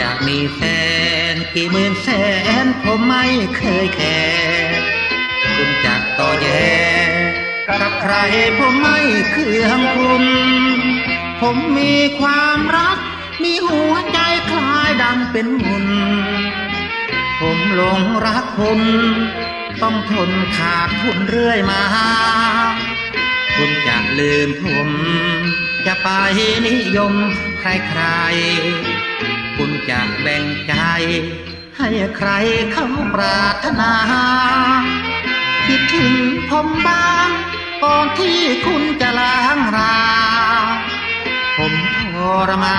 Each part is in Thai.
จากมีแฟนกี่หมื่นแสนผมไม่เคยแคร์คุณจะต่อแย่กับใครผมไม่เคืองคุณ ผมมีความรัก มีหัวใจคล้ายดังเป็นหุ่นผมหลงรักคุณ ต้องทนขาดทุนเรื่อยมา คุณจะลืมผม จะไปนิยมใครๆ คุณจะแบ่งใจ ให้ใครเขาปรารถนา คิดถึงผมบ้างก่อนที่คุณจะล้างรา ผมทรมา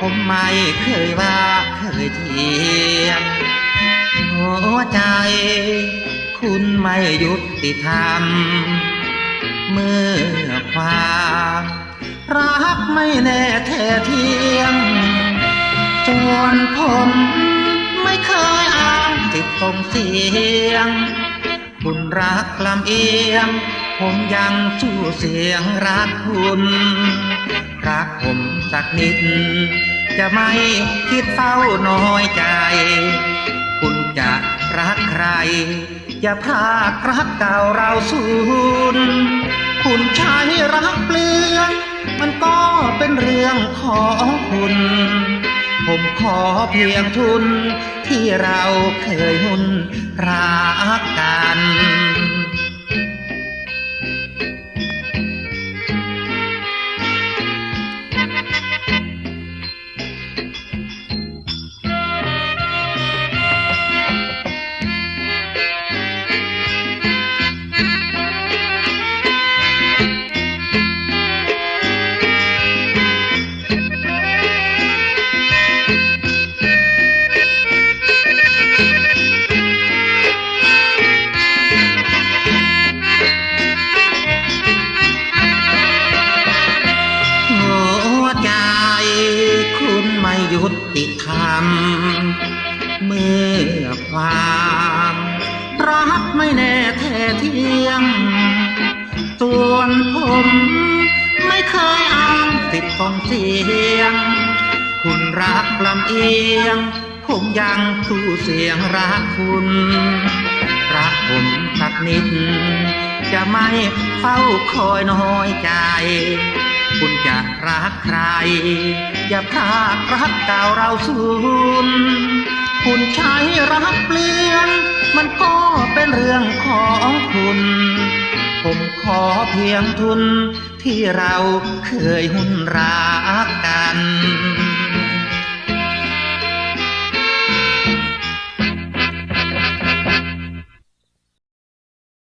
ผมไม่เคยว่าเคยเทียงหัวใจ คุณไม่ยุติธรรม เมื่อความรักไม่แน่แท้เทียง จนผมไม่เคยอ้างติดตรงเสียง คุณรักลำเอียง ผมยังสู้เสียงรักคุณ รักผมสักนิด จะไม่คิดเฝ้าน้อยใจ คุณจะรักใคร อย่าพลากรักเก่าเราสูญคุณใช้รักเปลืองมันก็เป็นเรื่องของคุณ ผมขอเพียงทุนที่เราเคยหุ้นรักกัน ยุติธรรม เมื่อความรักไม่แน่แท้เทียงส่วนผมไม่เคยอ้างติดต้องเสียง คุณรักลำเอียง ผมยังสู้เสียงรักคุณ รักผมสักนิด จะไม่เฝ้าคอยน้อยใจ คุณจะรักใคร อย่าพลากรักเก่าเราสูญคุณใช้รักเปลี่ยน มันก็เป็นเรื่องของคุณ ผมขอเพียงทุนที่เราเคยหุ้นรักกัน